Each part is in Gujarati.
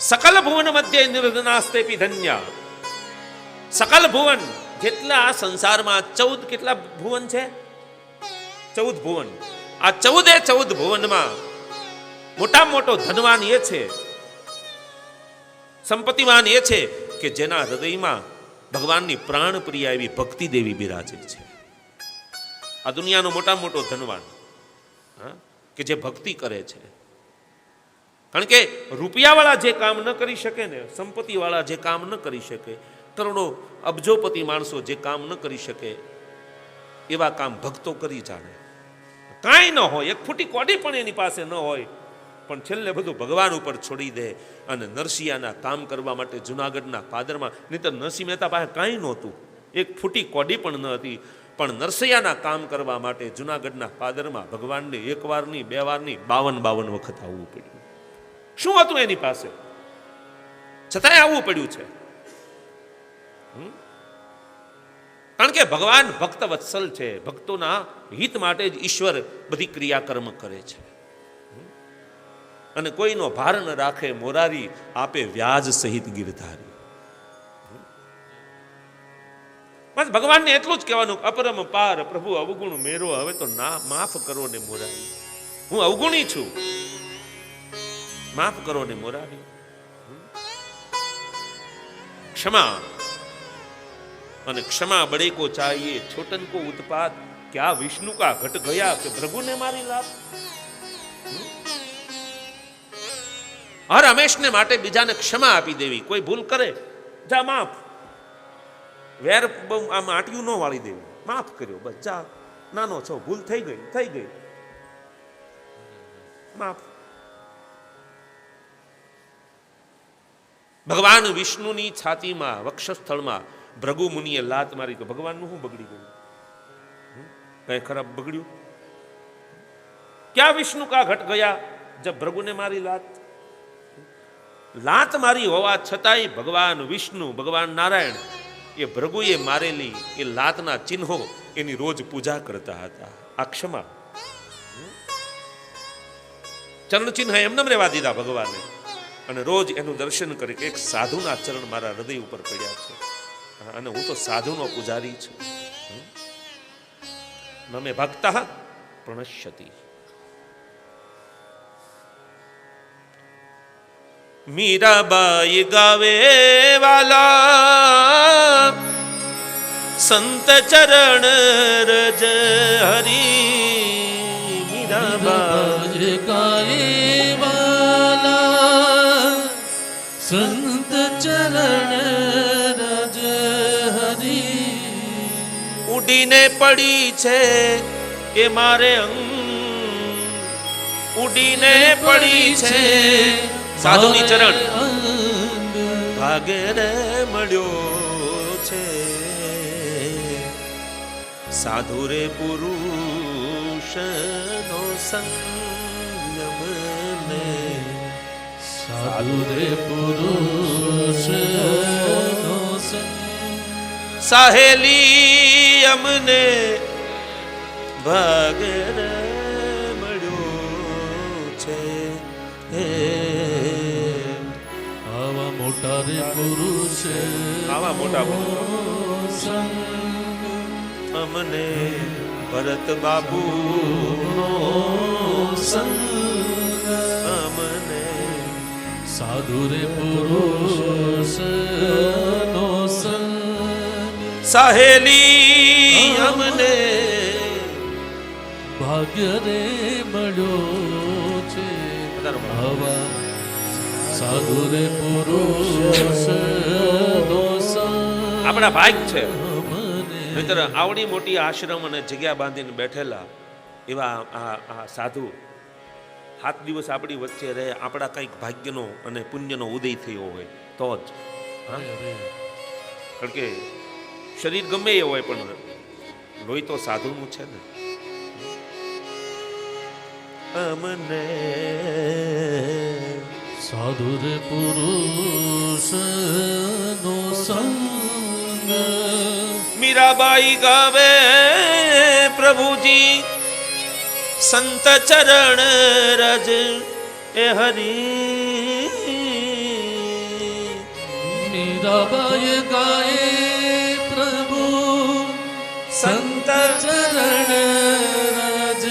સકલ ભુવન મધ્ય નિર્ધનાસ્તેપી ધન્ય સકલ ભુવન જેટલા સંસારમાં ચૌદ કેટલા ભુવન છે ચૌદ ભુવન આ ચૌદે ચૌદ ભુવનમાં મોટા મોટો ધનવાન એ છે સંપત્તિવાન એ છે કે જેના હૃદયમાં ભગવાનની પ્રાણ પ્રિય એવી ભક્તિ દેવી બિરાજે છે આ દુનિયાનો મોટા મોટો ધનવાન કે જે ભક્તિ કરે છે કારણ કે રૂપિયાવાળા જે કામ ન કરી શકે ને, સંપત્તિવાળા જે કામ ન કરી શકે કરોડો અબજોપતિ માણસો જે કામ ન કરી શકે, એવા કામ ભક્તો કરી જાણે. કાંઈ ન હોય, એક ફૂટી કોડી પણ એની પાસે ન હોય, પણ છેલ્લે બધું ભગવાન ઉપર છોડી દે અને નરસિંહાના કામ કરવા માટે જુનાગઢના પાદરમાં, નહીતર નરસિંહ મહેતા પાસે કાંઈ નહોતું. એક ફૂટી કોડી પણ ન હતી, પણ નરસૈયાના કામ કરવા માટે જુનાગઢના પાદરમાં ભગવાનને એક વારની, બે વારની, બાવન બાવન વખત આવવું પડ્યું. શું હતું એની પાસે? છતાંય આવવું પડ્યું છે? કારણ કે ભગવાન ભક્ત વત્સલ છે. ભક્તોના હિત માટે જ ઈશ્વર બધી ક્રિયાકર્મ કરે છે. અને કોઈનો ભાર ન રાખે મોરારી આપે વ્યાજ સહિત ગિરધારી? બસ ભગવાનને એટલું જ કહેવાનું અપરમ પાર પ્રભુ અવગુણ મેરો, હવે તો ના, માફ કરો ને મોરારી. હું અવગુણી છું. માફ કરો ને મોરારી. ક્ષમા. અને ક્ષમા બડે કો ચાહીએ છોટન કો ઉત્પાદ ક્યાં વિષ્ણુ કા ઘટ ગયા કે પ્રભુ ને મારી લાભ હર રમેશને માટે બીજાને ક્ષમા આપી દેવી. કોઈ ભૂલ કરે? જા, માફ. વેર આ માટિયું ન વાળી દેવું. માફ કર્યો, બસ જા. નાનો છો, ભૂલ થઈ ગઈ થઈ ગઈ. માફ. ભગવાન વિષ્ણુની છાતીમાં, વક્ષસ્થળમાં ભૃગુ મુનિએ લાત મારી તો ભગવાનનું શું બગડી ગયું? કઈ ખરાબ બગડ્યું? ક્યાં વિષ્ણુ કા ઘટ ગયા જબ ભૃગુને મારી લાત? લાત મારી હોવા છતાંય ભગવાન વિષ્ણુ, ભગવાન નારાયણ એ ભૃગુએ મારેલી એ લાતના ચિહ્નો એની રોજ પૂજા કરતા હતા. આ ક્ષમા. ચરણ ચિહ્ન એમને રહેવા દીધા ભગવાને. અને રોજ એનું દર્શન કરી એક સાધુના ચરણ મારા હૃદય ઉપર પડ્યા છે. અને હું તો સાધુનો પૂજારી છું. નમે ભક્ત પ્રણશ્યતિ. મીરાબાઈ ગાવે વાલા, સંત ચરણ રજ હરી સંત ચરણ રજ હરી ઉડીને પડી છે કે મારે ઉડીને પડી છે સાધુની ચરણ ભાગે મળ્યો છે સાધુ રે પુરુષ નો સંયમ ને સાહેલી અમને ભગર મળ્યો છે આવા મોટા રે પુરુષ આવા મોટા સંગ અમને ભરત બાબુ સંગ અમને સાધુ રે પુરુષ નો સહેલી અમને ભાગ્ય રે મળ્યો છે હવા સાધુ રે પુરુષ નો આપણા ભાગ છે મિત્ર આવડી મોટી આશ્રમ અને જગ્યા બાંધીને બેઠેલા એવા આ સાધુ સાત દિવસ આપણી વચ્ચે રહે આપણા કંઈક ભાગ્યનો અને પુણ્યનો ઉદય થયો હોય તો જ. કારણ કે શરીર ગમે એ હોય પણ લોહી તો સાધુનું છે ને. અમને સાધુ રે પુરુષ નો સંગ મીરાબાઈ ગાવે પ્રભુજી. સંત ચરણ રજ એ હરી. મીરાબાઈ ગાય પ્રભુ સંત ચરણ રજ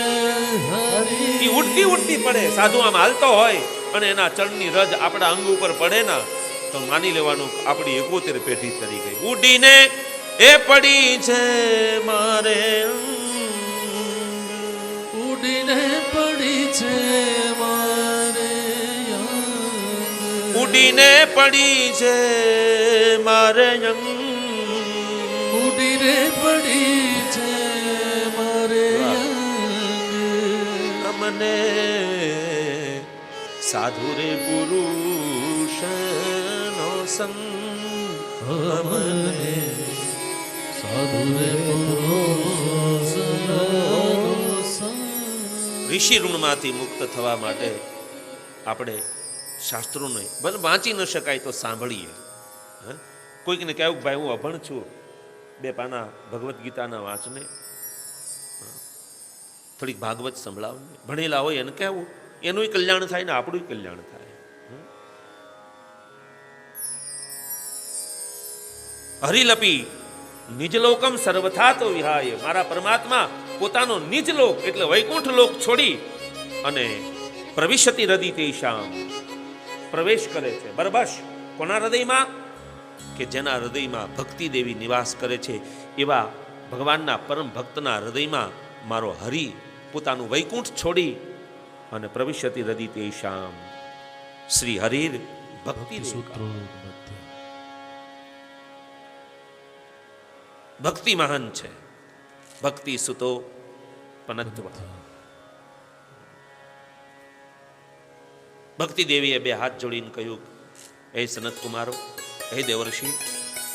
હરી. ઉડતી ઉડતી પડે સાધુ આમ હાલતો હોય અને એના ચરણની રજ આપણા અંગ ઉપર પડે ના તો માની લેવાનું આપણી એકોતેર પેઢી તરી ગઈ. ઉડીને એ પડી છે મારે પડી છે મારે અંગ. ઉડીને પડી છે મારે અમને સાધુ રે પુરુષ નો સંગ અમને. સાધુ રે ઋષિ ઋણમાંથી મુક્ત થવા માટે આપણે શાસ્ત્રોને ભલે વાંચી ન શકાય તો સાંભળીએ. હે? કોઈકને કહેવું ભાઈ હું અભણ છું. બે પાના ભગવદ્ ગીતાના વાંચને. થોડીક ભાગવત સંભળાવને. ભણેલા હોય એને કહેવું. એનુંય કલ્યાણ થાય ને આપણું કલ્યાણ થાય? હરિલપી, નિજલોકમ સર્વથા તો વિહાય. મારા પરમાત્મા પોતાનો નિજલોક એટલે વૈકુંઠ લોક છોડી અને પ્રવિશતિ તે તેષામ પ્રવેશ કરે છે. બરબશ કોના હૃદયમાં? કે જેના હૃદયમાં ભક્તિ દેવી નિવાસ કરે છે એવા ભગવાનના પરમ ભક્તના હૃદયમાં મારો હરિ પોતાનું વૈકુંઠ છોડી અને પ્રવિશતિ હૃદય શ્યામ શ્રી હરિર ભક્તિ સૂત્રો ભક્તિ મહાન છે. ભક્તિ સુતો પનત્વ. ભક્તિ દેવીએ બે હાથ જોડીને કહ્યું, હે સનત કુમારો હે દેવર્ષિ,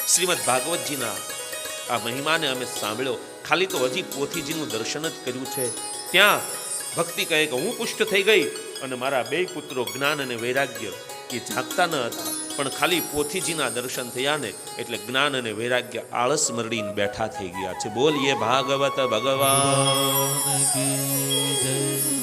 શ્રીમદ ભાગવતજીના આ મહિમાને અમે સાંભળ્યો. ખાલી તો હજી પોથીજીનું દર્શન જ કર્યું છે. ત્યાં ભક્તિ કહે કે હું પુષ્ટ થઈ ગઈ અને મારા બે પુત્રો જ્ઞાન અને વૈરાગ્ય એ જાગતા ન હતા. પણ ખાલી પોથીજીના દર્શન થયા ને એટલે જ્ઞાન અને વૈરાગ્ય આળસ મરડીને બેઠા થઈ ગયા છે. બોલીએ ભાગવત ભગવાન